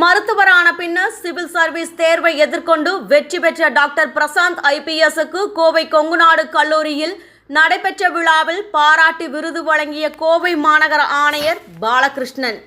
மருத்துவரான பின்னர் civil service தேர்வை எதிர்கொண்டு வெற்றி பெற்ற டாக்டர் பிரசாந்த் ஐபிஎஸ்க்கு கோவை கொங்குநாடு கல்லூரியில் நடைபெற்ற விழாவில் பாராட்டி விருது வழங்கிய கோவை மாநகர ஆணையர் பாலகிருஷ்ணன்.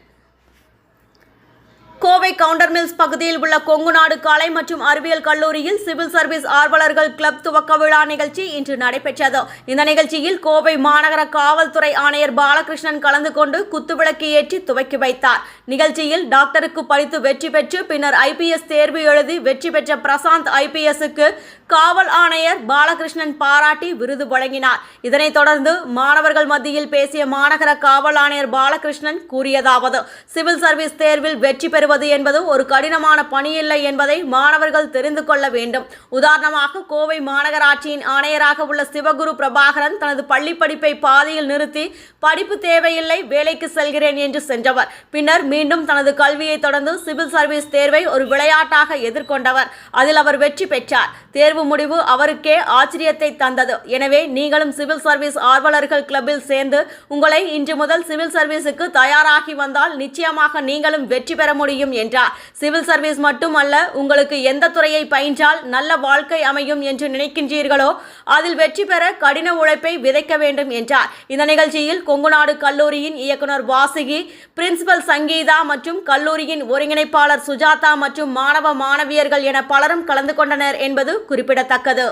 கோவை கவுண்டர் மில்ஸ் பகுதியில் உள்ள கொங்குநாடு கலை மற்றும் அறிவியல் கல்லூரியில் சிவில் சர்வீஸ் ஆர்வலர்கள் கிளப் துவக்க விழா நிகழ்ச்சி இன்று நடைபெற்றது. இந்த நிகழ்ச்சியில் கோவை மாநகர காவல்துறை ஆணையர் பாலகிருஷ்ணன் கலந்து கொண்டு குத்துவிளக்கு ஏற்றி துவக்கி வைத்தார். நிகழ்ச்சியில் டாக்டருக்கு படித்து வெற்றி பெற்று பின்னர் ஐபிஎஸ் தேர்வு எழுதி வெற்றி பெற்ற பிரசாந்த் ஐபிஎஸ்க்கு காவல் ஆணையர் பாலகிருஷ்ணன் பாராட்டி விருது வழங்கினார். இதனைத் தொடர்ந்து மாணவர்கள் மத்தியில் பேசிய மாநகர காவல் ஆணையர் பாலகிருஷ்ணன் கூறியதாவது சிவில் சர்வீஸ் தேர்வில் வெற்றி பெறுவது என்பது ஒரு கடினமான பணி இல்லை என்பதை மாணவர்கள் தெரிந்து கொள்ள வேண்டும். உதாரணமாக கோவை மாநகராட்சியின் ஆணையராக உள்ள சிவகுரு பிரபாகரன் தனது பள்ளி படிப்பை பாதியில் நிறுத்தி படிப்பு தேவையில்லை வேலைக்கு செல்கிறேன் என்று சென்றவர். பின்னர் மீண்டும் தனது கல்வியை தொடர்ந்து சிவில் சர்வீஸ் தேர்வை ஒரு விளையாட்டாக எதிர்கொண்டவர். அதில் அவர் வெற்றி பெற்றார். தேர்வு முடிவு அவருக்கே ஆச்சரியத்தை தந்தது. எனவே நீங்களும் சிவில் சர்வீஸ் ஆர்வலர்கள் கிளப்பில் சேர்ந்து உங்களை இன்று முதல் சிவில் சர்வீஸுக்கு தயாராகி வந்தால் நிச்சயமாக நீங்களும் வெற்றி பெற முடியும் என்றார். சிவில் சர்வீஸ் மட்டுமல்ல உங்களுக்கு எந்த துறையை பயின்றால் நல்ல வாழ்க்கை அமையும் என்று நினைக்கின்றீர்களோ அதில் வெற்றி பெற கடின உழைப்பை விதைக்க வேண்டும் என்றார். இந்த நிகழ்ச்சியில் கொங்குநாடு கல்லூரியின் இயக்குனர் வாசுகி பிரின்சிபல் சங்கீதா மற்றும் கல்லூரியின் ஒருங்கிணைப்பாளர் சுஜாதா மற்றும் மாணவ மாணவியர்கள் என பலரும் கலந்து கொண்டனர் என்பது குறிப்பிடத்தக்கது.